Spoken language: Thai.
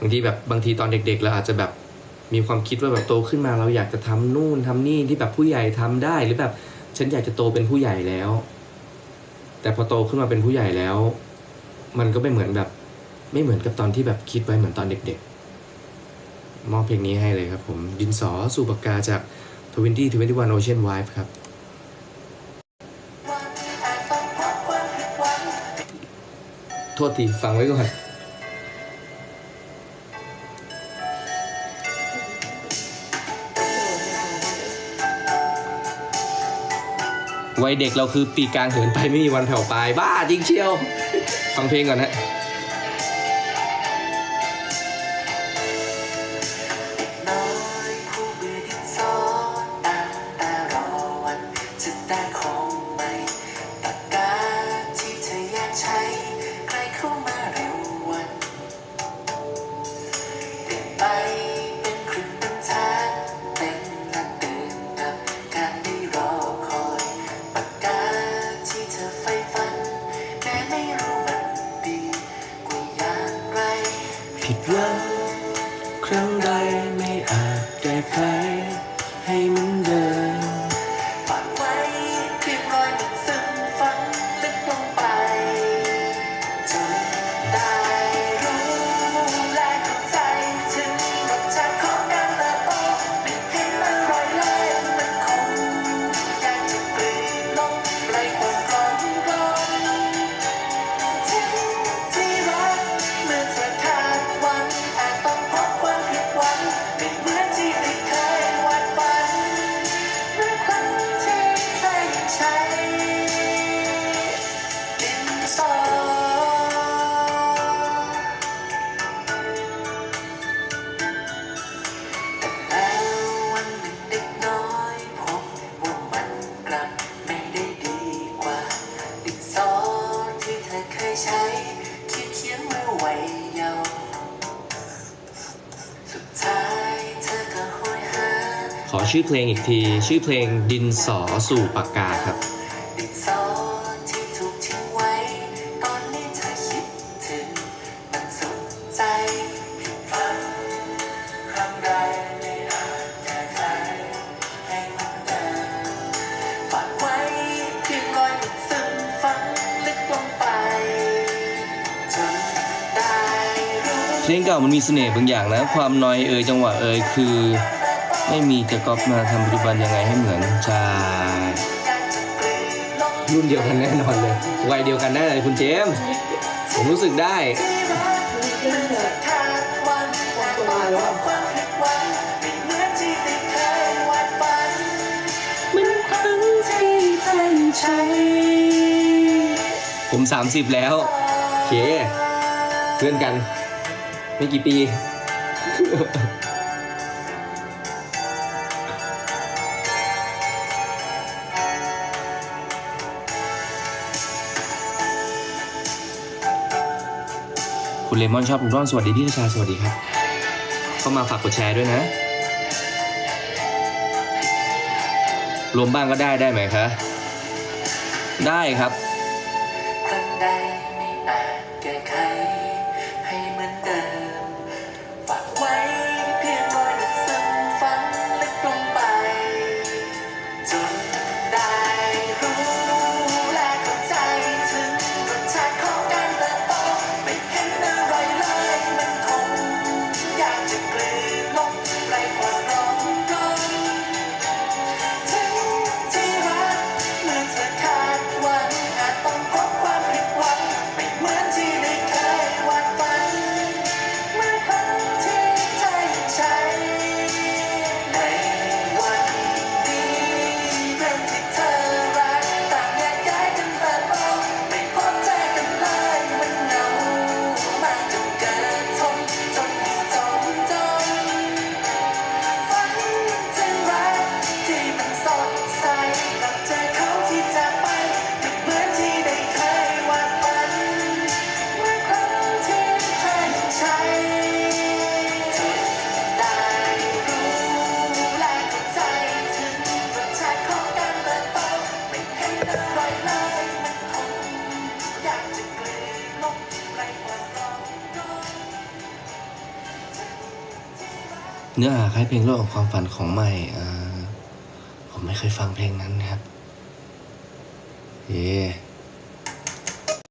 บางทีแบบบางทีตอนเด็ก ๆ เราอาจจะแบบมีความคิดว่าแบบโตขึ้นมาเราอยากจะทำนู่นทำนี่ที่แบบผู้ใหญ่ทำได้ หรือแบบฉันอยากจะโตเป็นผู้ใหญ่แล้ว แต่พอโตขึ้นมาเป็นผู้ใหญ่แล้ว มันก็ไม่เหมือนแบบ ไม่เหมือนกับตอนที่แบบคิดไว้เหมือนตอนเด็ก ๆ มอบเพลงนี้ให้เลยครับ ผมดินสอสู่ปากกาจาก2021 Ocean Vibe ครับโทษทีฟังไว้ก่อน วัยเด็กเราคือปีกลางเหินไปไม่มีวันแผ่วปลายบ้าจริงเชียวฟังเพลงก่อนนะ จ ขอชื่อเพลงอีกที ชื่อเพลงดินสอสู่ปากกาครับ เพลงเก่ามันมีเสน่ห์บางอย่างนะ ความน้อยเอ่ยจังหวะเอ่ยคือ ไม่มีจะก๊อปมาทำปัจจุบันยังไงให้เหมือนใช่การจะกลืนลงรุ่นเดียวกันแน่นอนเลยวัยเดียวกันได้เลยคุณเจมส์ผมรู้สึกได้ที่รักเมื่อเธอขาดวันอาจต้องพบความผิดหวังไม่เหมือนที่ได้เคยวาดฝันมันครั้งที่ท่านใช้ผม 30 แล้ว โอเคเพื่อนกันไม่กี่ปี คุณเลมอนชอบคุณร่อนสวัสดีพี่ชาสวัสดีครับ เข้ามาฝากกดแชร์ด้วยนะ รวมบ้างก็ได้ได้ไหมคะ ได้ครับ เนื้อหาคล้ายเพลงโลกของความฝันของใหม่ผมไม่เคยฟังเพลงนั้นครับ เย่